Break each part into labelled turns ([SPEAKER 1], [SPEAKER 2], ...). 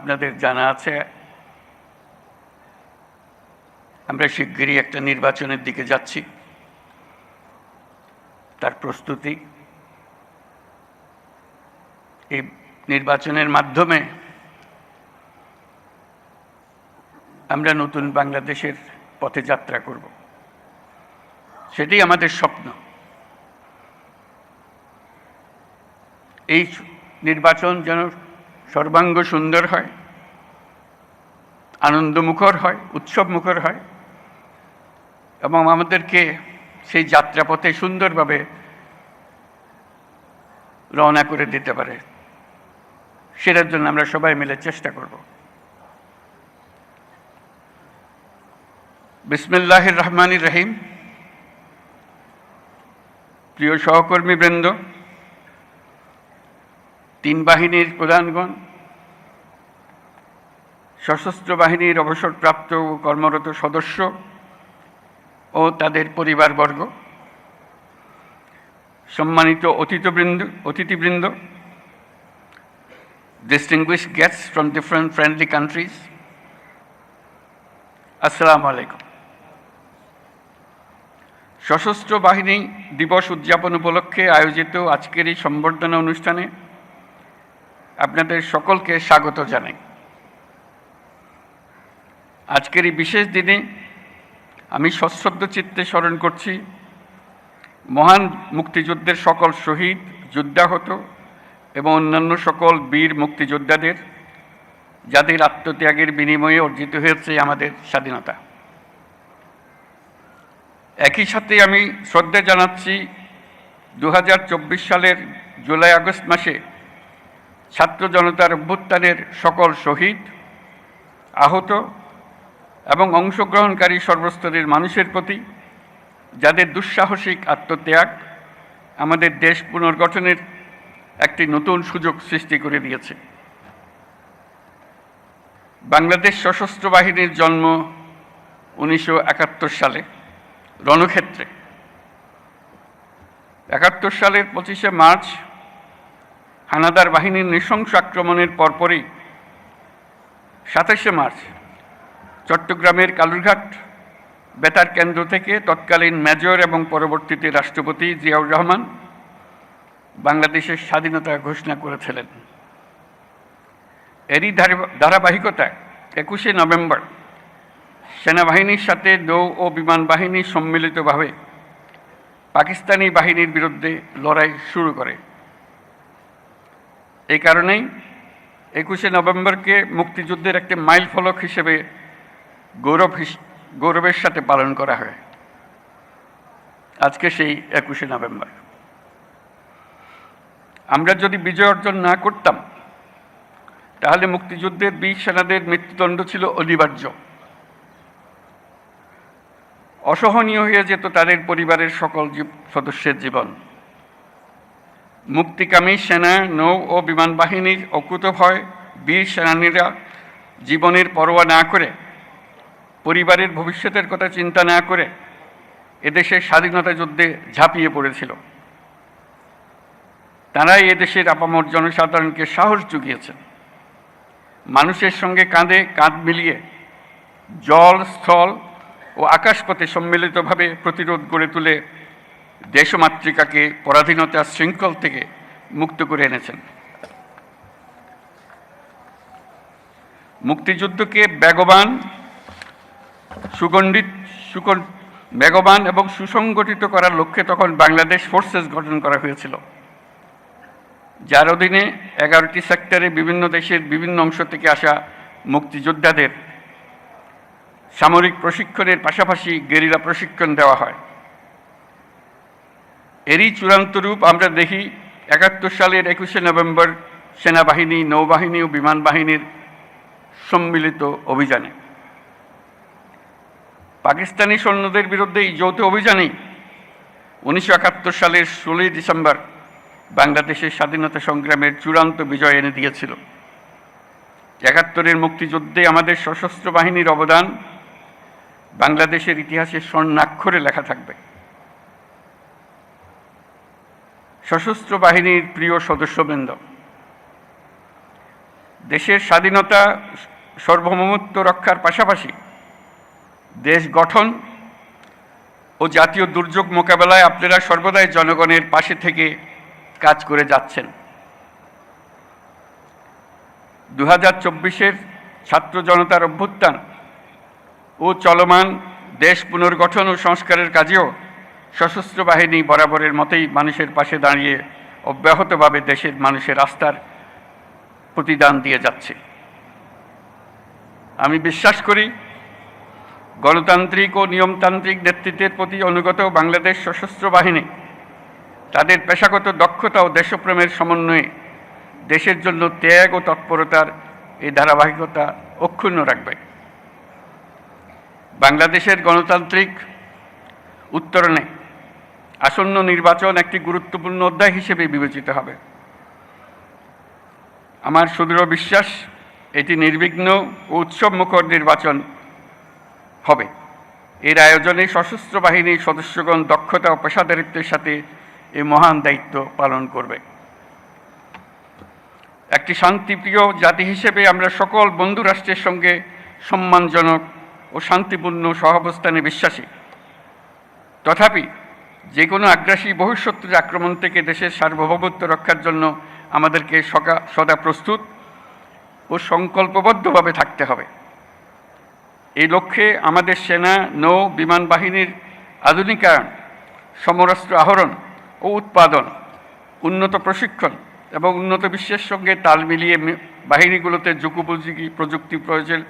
[SPEAKER 1] আপনাদের জানা আছে, আমরা শিগগিরই একটা নির্বাচনের দিকে যাচ্ছি। তার প্রস্তুতি। এই নির্বাচনের মাধ্যমে আমরা নতুন বাংলাদেশের পথে যাত্রা করব। সেটি আমাদের স্বপ্ন। এই নির্বাচন যেন সর্বাঙ্গ সুন্দর হয়, আনন্দমুখর হয়, উৎসবমুখর হয় এবং আমাদেরকে সেই যাত্রাপথে সুন্দরভাবে রওনা করে দিতে পারে। সেটার জন্য আমরা সবাই মিলে চেষ্টা করব। বিসমিল্লাহির রহমানির রহিম। প্রিয় সহকর্মীবৃন্দ, তিন বাহিনীর প্রধানগণ সশস্ত্র বাহিনীর অবসরপ্রাপ্ত কর্মরত সদস্য ও তাদের পরিবারবর্গ, সম্মানিত অতিথিবৃন্দ অতিথিবৃন্দ, distinguished guests from different friendly countries, আসসালামু আলাইকুম। সশস্ত্র বাহিনী দিবস উদযাপন উপলক্ষে আয়োজিত আজকের এই সম্বর্ধনা অনুষ্ঠানে আপনাদের সকলকে স্বাগত জানাই। আজকের এই বিশেষ দিনে আমি সশ্রদ্ধ চিত্তে স্মরণ করছি, মহান মুক্তিযুদ্ধের সকল শহীদ, যুদ্ধাহত এবং অন্যান্য সকল বীর মুক্তিযোদ্ধাদের, যাদের আত্মত্যাগের বিনিময়ে অর্জিত হয়েছে আমাদের স্বাধীনতা। একই সাথে আমি শ্রদ্ধা জানাচ্ছি দু হাজার চব্বিশ সালের জুলাই আগস্ট মাসে ছাত্র জনতার অভ্যুত্থানের সকল শহীদ, আহত এবং অংশগ্রহণকারী সর্বস্তরের মানুষের প্রতি যাদের দুঃসাহসিক আত্মত্যাগ আমাদের দেশ পুনর্গঠনের একটি নতুন সুযোগ সৃষ্টি করে দিয়েছে। বাংলাদেশ সশস্ত্র বাহিনীর জন্ম উনিশশো একাত্তর সালে রণক্ষেত্রে। একাত্তর সালের পঁচিশে মার্চ হানাদার বাহিনীর নৃশংস আক্রমণের পরপরই সাতাশে মার্চ চট্টগ্রামের কালুরঘাট বেতার কেন্দ্র থেকে তৎকালীন মেজর এবং পরবর্তীতে রাষ্ট্রপতি জিয়াউর রহমান বাংলাদেশের স্বাধীনতা ঘোষণা করেছিলেন। এরই ধারাবাহিকতায় একুশে নভেম্বর সেনাবাহিনীর সাথে নৌ ও বিমান বাহিনী সম্মিলিতভাবে পাকিস্তানি বাহিনীর বিরুদ্ধে লড়াই শুরু করে। এই কারণেই একুশে নভেম্বরকে মুক্তিযুদ্ধের একটি মাইল ফলক হিসেবে গৌরব গৌরবের সাথে পালন করা হয়। আজকে সেই একুশে নভেম্বর। আমরা যদি বিজয় অর্জন না করতাম, তাহলে মুক্তিযুদ্ধের বীর সেনাদের মৃত্যুদণ্ড ছিল অনিবার্য। অসহনীয় হয়ে যেত তাদের পরিবারের সকল সদস্যের জীবন। মুক্তিকামী সেনা, নৌ ও বিমান বাহিনীর অকুতভয় বীর সেনানীরা জীবনের পরোয়া না করে পরিবারের ভবিষ্যতের কথা চিন্তা না করে এদেশের স্বাধীনতা যুদ্ধে ঝাঁপিয়ে পড়েছিল। তারাই এদেশের আপামর জনসাধারণকে সাহস জুগিয়েছেন। মানুষের সঙ্গে কাঁধে কাঁধ মিলিয়ে জল, স্থল ও আকাশপথে সম্মিলিতভাবে প্রতিরোধ গড়ে তুলে দেশমাতৃকাকে পরাধীনতার শৃঙ্খল থেকে মুক্ত করে এনেছেন। মুক্তিযুদ্ধকে বেগবান সুগণ্ডিত সুকন বেগবান এবং সুসংগঠিত করার লক্ষ্যে তখন বাংলাদেশ ফোর্সেস গঠন করা হয়েছিল। যার অধীনে এগারোটি সেক্টরে বিভিন্ন দেশের বিভিন্ন অংশ থেকে আসা মুক্তিযোদ্ধাদের সামরিক প্রশিক্ষণের পাশাপাশি গেরিলা প্রশিক্ষণ দেওয়া হয়। এরই চূড়ান্ত রূপ আমরা দেখি একাত্তর সালের একুশে নভেম্বর সেনাবাহিনী, নৌবাহিনী ও বিমান বাহিনীর সম্মিলিত অভিযানে। পাকিস্তানি সৈন্যদের বিরুদ্ধে এই যৌথ অভিযানে উনিশশো একাত্তর সালের ষোলোই ডিসেম্বর বাংলাদেশের স্বাধীনতা সংগ্রামের চূড়ান্ত বিজয় এনে দিয়েছিল। একাত্তরের মুক্তিযুদ্ধে আমাদের সশস্ত্র বাহিনীর অবদান বাংলাদেশের ইতিহাসে স্বর্ণাক্ষরে লেখা থাকবে। সশস্ত্র বাহিনীর প্রিয় সদস্যবৃন্দ, দেশের স্বাধীনতা সার্বভৌমত্ব রক্ষার পাশাপাশি দেশ গঠন ও জাতীয় দুর্যোগ মোকাবেলায় আপনারা সর্বদাই জনগণের পাশে থেকে কাজ করে যাচ্ছেন। দু হাজার চব্বিশের ছাত্র জনতার অভ্যুত্থান ও চলমান দেশ পুনর্গঠন ও সংস্কারের কাজেও সশস্ত্র বাহিনী বরাবরের মতোই মানুষের পাশে দাঁড়িয়ে অব্যাহতভাবে দেশের মানুষের আস্থার প্রতিদান দিয়ে যাচ্ছে। আমি বিশ্বাস করি গণতান্ত্রিক ও নিয়মতান্ত্রিক নেতৃত্বের প্রতি অনুগত বাংলাদেশ সশস্ত্র বাহিনী, তাদের পেশাগত দক্ষতা ও দেশপ্রেমের সমন্বয়ে দেশের জন্য ত্যাগ ও তৎপরতার এই ধারাবাহিকতা অক্ষুণ্ণ রাখবে। বাংলাদেশের গণতান্ত্রিক উত্তরণে আসন্ন নির্বাচন একটি গুরুত্বপূর্ণ অধ্যায় হিসেবে বিবেচিত হবে। আমার সুদৃঢ় বিশ্বাস, এটি নির্বিঘ্ন ও উৎসবমুখর নির্বাচন হবে। এর আয়োজনে সশস্ত্র বাহিনীর সদস্যগণ দক্ষতা ও পেশাদারিত্বের সাথে এই মহান দায়িত্ব পালন করবে। একটি শান্তিপ্রিয় জাতি হিসেবে আমরা সকল বন্ধু রাষ্ট্রের সঙ্গে সম্মানজনক ও শান্তিপূর্ণ সহাবস্থানে বিশ্বাসী। তথাপি যে কোনো আগ্রাসী বহিঃশত্রুর আক্রমণ থেকে দেশের সার্বভৌমত্ব রক্ষার জন্য আমাদেরকে সকা, সদা প্রস্তুত ও সংকল্পবদ্ধভাবে থাকতে হবে। এই লক্ষ্যে আমাদের সেনা, নৌ, বিমান বাহিনীর আধুনিকায়ন, সমরাস্ত্র আহরণ ও উৎপাদন, উন্নত প্রশিক্ষণ এবং উন্নত বিশ্বের সঙ্গে তাল মিলিয়ে বাহিনীগুলোতে যুগোপযোগী প্রযুক্তি প্রয়োজন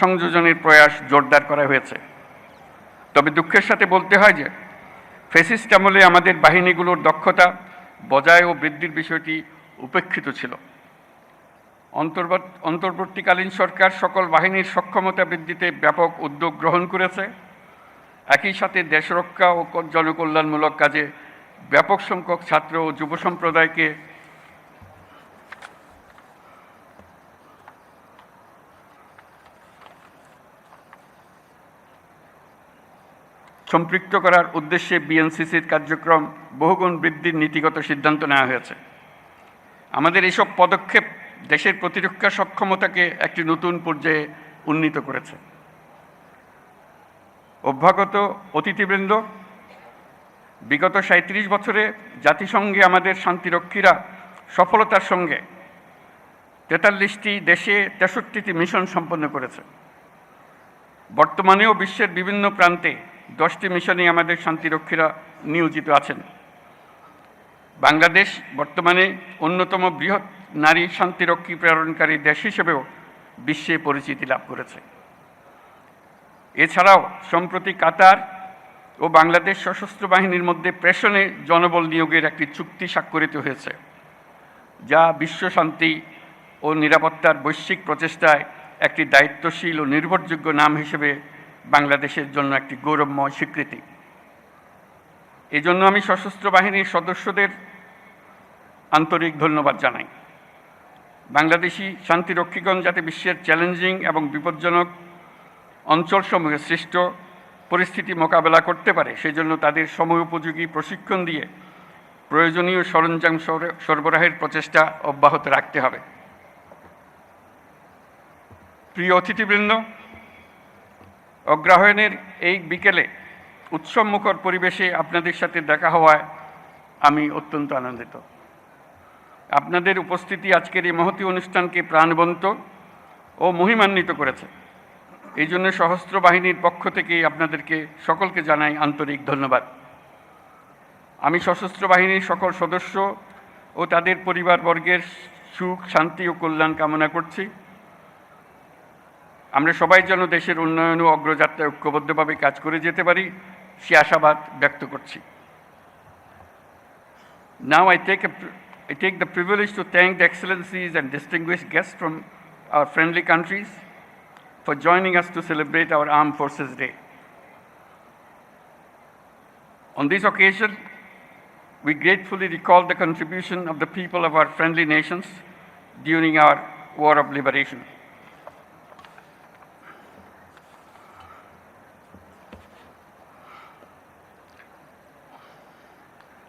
[SPEAKER 1] সংযোজনের প্রয়াস জোরদার করা হয়েছে। তবে দুঃখের সাথে বলতে হয় যে, ফেসিস্ট আমলে আমাদের বাহিনীগুলোর দক্ষতা, বজায় ও বৃদ্ধির বিষয়টি উপেক্ষিত ছিল। অন্তর্বর্তীকালীন সরকার সকল বাহিনীর সক্ষমতা বৃদ্ধিতে ব্যাপক উদ্যোগ গ্রহণ করেছে। একই সাথে দেশরক্ষা ও জনকল্যাণমূলক কাজে ব্যাপক সংখ্যক ছাত্র ও যুব সম্প্রদায়কে সম্পৃক্ত করার উদ্দেশ্যে বিএনসিসির কার্যক্রম বহুগুণ বৃদ্ধির নীতিগত সিদ্ধান্ত নেওয়া হয়েছে। আমাদের এসব পদক্ষেপ দেশের প্রতিরক্ষা সক্ষমতাকে একটি নতুন পর্যায়ে উন্নীত করেছে। অভ্যাগত অতিথিবৃন্দ, বিগত সাঁত্রিশ বছরে জাতিসংঘে আমাদের শান্তিরক্ষীরা সফলতার সঙ্গে তেতাল্লিশটি দেশে তেষট্টিটি মিশন সম্পন্ন করেছে। বর্তমানেও বিশ্বের বিভিন্ন প্রান্তে দশটি মিশনে আমাদের শান্তিরক্ষীরা নিয়োজিত আছেন। বাংলাদেশ বর্তমানে অন্যতম বৃহৎ নারী শান্তিরক্ষী প্রেরণকারী দেশ হিসেবেও বিশ্বে পরিচিতি লাভ করেছে। এছাড়াও, সম্প্রতি কাতার ও বাংলাদেশ সশস্ত্র বাহিনীর মধ্যে প্রেষণে জনবল নিয়োগের একটি চুক্তি স্বাক্ষরিত হয়েছে, যা বিশ্ব শান্তি ও নিরাপত্তার বৈশ্বিক প্রচেষ্টায় একটি দায়িত্বশীল ও নির্ভরযোগ্য নাম হিসেবে বাংলাদেশের জন্য একটি গৌরবময় স্বীকৃতি। এজন্য আমি সশস্ত্র বাহিনীর সদস্যদের আন্তরিক ধন্যবাদ জানাই। বাংলাদেশি শান্তিরক্ষীগণ যাতে বিশ্বের চ্যালেঞ্জিং এবং বিপজ্জনক অঞ্চলসমূহে সৃষ্ট পরিস্থিতি মোকাবেলা করতে পারে, সেজন্য তাদের সময়োপযোগী প্রশিক্ষণ দিয়ে প্রয়োজনীয় সরঞ্জাম সরবরাহের প্রচেষ্টা অব্যাহত রাখতে হবে। প্রিয় অতিথিবৃন্দ, অগ্রহায়ণের এই বিকেলে উৎসবমুখর পরিবেশে আপনাদের সাথে দেখা হওয়ায় আমি অত্যন্ত আনন্দিত। আপনাদের উপস্থিতি আজকের এই মহতী অনুষ্ঠানকে প্রাণবন্ত ও মহিমান্বিত করেছে। এই জন্য সশস্ত্র বাহিনীর পক্ষ থেকে আপনাদেরকে সকলকে জানাই আন্তরিক ধন্যবাদ। আমি সশস্ত্র বাহিনীর সকল সদস্য ও তাদের পরিবারবর্গের সুখ, শান্তি ও কল্যাণ কামনা করছি। আমরা সবাই যেন দেশের উন্নয়ন ও অগ্রযাত্রায় ঐক্যবদ্ধভাবে কাজ করে যেতে পারি, সে আশাবাদ ব্যক্ত করছি। Now I pr- I take the privilege to thank the excellencies and distinguished guests from our friendly countries for joining us to celebrate our Armed Forces Day. On this occasion, we gratefully recall the contribution of the people of our friendly nations during our War of Liberation.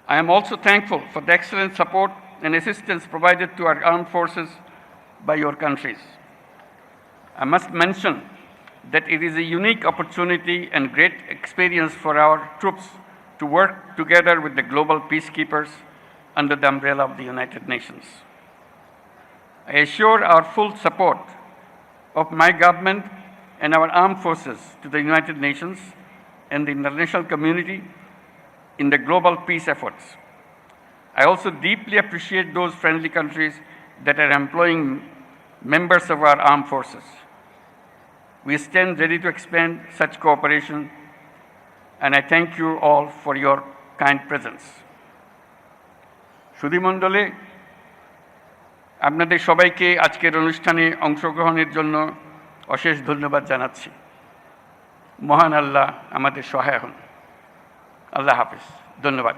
[SPEAKER 1] I am also thankful for the excellent support and assistance provided to our armed forces by your countries. I must mention that it is a unique opportunity and great experience for our troops to work together with the global peacekeepers under the umbrella of the United Nations. I assure our full support of my government and our armed forces to the United Nations and the international community in the global peace efforts. I also deeply appreciate those friendly countries that are employing members of our armed forces. We stand ready to expand such cooperation, and I thank you all for your kind presence. সুধীমণ্ডলে আপনাদের সবাইকে আজকের অনুষ্ঠানে অংশগ্রহণের জন্য অশেষ ধন্যবাদ জানাচ্ছি মহান আল্লাহ আমাদের সহায় হন আল্লাহ হাফিজ ধন্যবাদ